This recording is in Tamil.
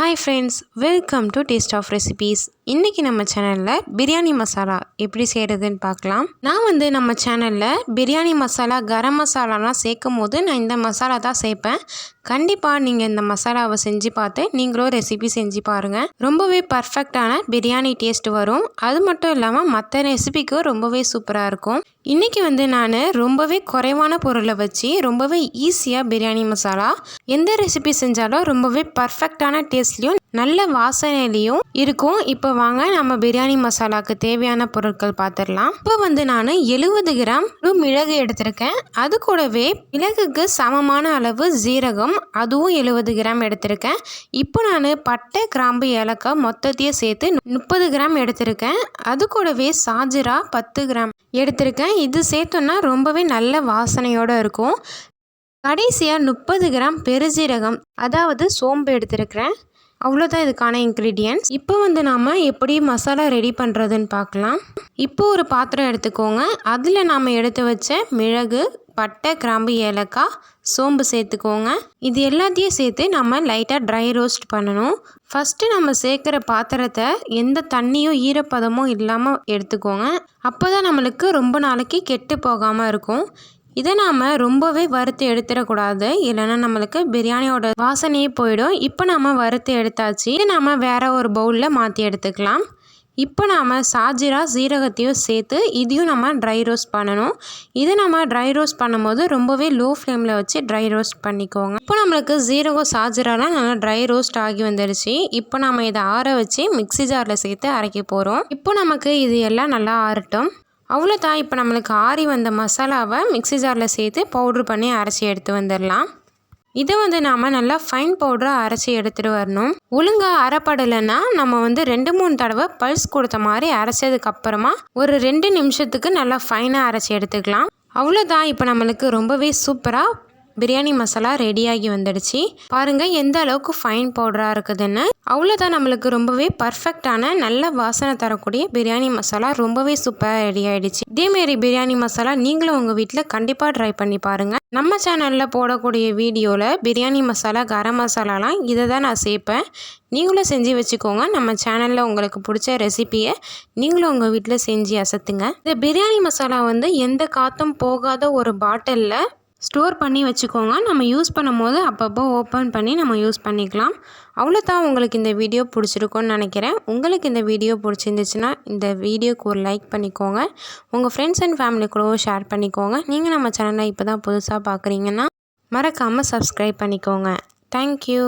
Hi friends welcome to taste of recipes இன்றைக்கி நம்ம சேனலில் பிரியாணி மசாலா எப்படி செய்கிறதுன்னு பார்க்கலாம். நான் வந்து நம்ம சேனலில் பிரியாணி மசாலா கரம் மசாலாலாம் சேர்க்கும் போது நான் இந்த மசாலா தான் சேர்ப்பேன். கண்டிப்பாக நீங்கள் இந்த மசாலாவை செஞ்சு பார்த்து நீங்களும் ரெசிபி செஞ்சு பாருங்கள் ரொம்பவே பர்ஃபெக்டான பிரியாணி டேஸ்ட் வரும். அது மட்டும் இல்லாமல் மற்ற ரெசிபிக்கும் ரொம்பவே சூப்பராக இருக்கும். இன்றைக்கி வந்து நான் ரொம்பவே குறைவான பொருளை வச்சு ரொம்பவே ஈஸியாக பிரியாணி மசாலா எந்த ரெசிபி செஞ்சாலும் ரொம்பவே பர்ஃபெக்டான டேஸ்ட்லேயும் நல்ல வாசனையிலையும் இருக்கும். இப்போ வாங்க நம்ம பிரியாணி மசாலாவுக்கு தேவையான பொருட்கள் பார்த்துடலாம் இப்போ வந்து நான் எழுபது கிராம் மிளகு எடுத்திருக்கேன். அது கூடவே மிளகுக்கு சமமான அளவு ஜீரகம் அதுவும் எழுபது கிராம் எடுத்திருக்கேன். இப்போ நான் பட்டை கிராம்பு ஏலக்காய் மொத்தத்தையும் சேர்த்து முப்பது கிராம் எடுத்திருக்கேன். அது கூடவே சாஜிரா பத்து கிராம் எடுத்திருக்கேன். இது சேர்த்தோன்னா ரொம்பவே நல்ல வாசனையோடு இருக்கும். கடைசியாக முப்பது கிராம் பெருஜீரகம் அதாவது சோம்பு எடுத்திருக்கிறேன். அவ்வளோதான் இதுக்கான இன்க்ரீடியன்ட்ஸ் இப்போ வந்து நாம் எப்படி மசாலா ரெடி பண்ணுறதுன்னு பார்க்கலாம். இப்போ ஒரு பாத்திரம் எடுத்துக்கோங்க. அதில் நாம் எடுத்து வச்ச மிளகு பட்டை கிராம்பு ஏலக்காய் சோம்பு சேர்த்துக்கோங்க. இது எல்லாத்தையும் சேர்த்து நம்ம லைட்டாக ட்ரை ரோஸ்ட் பண்ணணும். ஃபஸ்ட்டு நம்ம சேர்க்குற பாத்திரத்தை எந்த தண்ணியும் ஈரப்பதமும் இல்லாமல் எடுத்துக்கோங்க. அப்போ தான் நம்மளுக்கு ரொம்ப நாளைக்கு கெட்டு போகாமல் இருக்கும். இதை நாம் ரொம்பவே வறுத்து எடுத்துடக்கூடாது. இல்லைன்னா நம்மளுக்கு பிரியாணியோட வாசனையே போயிடும். இப்போ நாம் வறுத்து எடுத்தாச்சு. இதை நாம் வேறு ஒரு பவுலில் மாற்றி எடுத்துக்கலாம். இப்போ நாம் சாஜிரா சீரகத்தையும் சேர்த்து இதையும் நம்ம ட்ரை ரோஸ்ட் பண்ணணும். இதை நம்ம ட்ரை ரோஸ்ட் பண்ணும்போது ரொம்பவே லோ ஃப்ளேமில் வச்சு ட்ரை ரோஸ்ட் பண்ணிக்கோங்க. இப்போ நம்மளுக்கு ஜீரகம் சாஜிராலாம் நல்லா ட்ரை ரோஸ்ட் ஆகி வந்துடுச்சு இப்போ நம்ம இதை ஆற வச்சு மிக்சி ஜாரில் சேர்த்து அரைக்க போகிறோம் இப்போ நமக்கு இது எல்லாம் நல்லா ஆறட்டும். அவ்வளோதான். இப்போ நம்மளுக்கு ஆறி வந்த மசாலாவை மிக்சி ஜாரில் சேர்த்து பவுட்ரு பண்ணி அரைச்சி எடுத்து வந்துடலாம். இதை வந்து நாம் நல்லா ஃபைன் பவுடராக அரைச்சி எடுத்துகிட்டு வரணும். ஒழுங்காக அரைப்படலைன்னா நம்ம வந்து ரெண்டு மூணு தடவை பல்ஸ் கொடுத்த மாதிரி அரைச்சதுக்கப்புறமா ஒரு ரெண்டு நிமிஷத்துக்கு நல்லா ஃபைனாக அரைச்சி எடுத்துக்கலாம். அவ்வளோதான். இப்போ நம்மளுக்கு ரொம்பவே சூப்பராக பிரியாணி மசாலா ரெடியாகி வந்துடுச்சு. பாருங்கள் எந்த அளவுக்கு ஃபைன் பவுடராக இருக்குதுன்னு. அவ்வளோதான் நம்மளுக்கு ரொம்பவே பர்ஃபெக்டான நல்ல வாசனை தரக்கூடிய பிரியாணி மசாலா ரொம்பவே சூப்பராக ரெடி ஆகிடுச்சு இதேமாரி பிரியாணி மசாலா நீங்களும் உங்கள் வீட்டில் கண்டிப்பாக ட்ரை பண்ணி பாருங்கள் நம்ம சேனலில் போடக்கூடிய வீடியோவில் பிரியாணி மசாலா கரம் மசாலாலாம் இதை தான் நான் சேர்ப்பேன். நீங்களும் செஞ்சு வச்சுக்கோங்க. நம்ம சேனலில் உங்களுக்கு பிடிச்ச ரெசிப்பியை நீங்களும் உங்கள் வீட்டில் செஞ்சு அசத்துங்க. இந்த பிரியாணி மசாலா வந்து எந்த காற்றும் போகாத ஒரு பாட்டிலில் ஸ்டோர் பண்ணி வச்சுக்கோங்க. நம்ம யூஸ் பண்ணும் போது அப்பப்போ ஓப்பன் பண்ணி நம்ம யூஸ் பண்ணிக்கலாம். அவ்வளோதான் உங்களுக்கு இந்த வீடியோ பிடிச்சிருக்கோன்னு நினைக்கிறேன். உங்களுக்கு இந்த வீடியோ பிடிச்சிருந்துச்சுன்னா இந்த வீடியோக்கு ஒரு லைக் பண்ணிக்கோங்க. உங்கள் ஃப்ரெண்ட்ஸ் அண்ட் ஃபேமிலி கூடவும் ஷேர் பண்ணிக்கோங்க. நீங்கள் நம்ம சேனலை இப்போ தான் புதுசாக பார்க்குறீங்கன்னா மறக்காமல் சப்ஸ்கிரைப் பண்ணிக்கோங்க தேங்க்யூ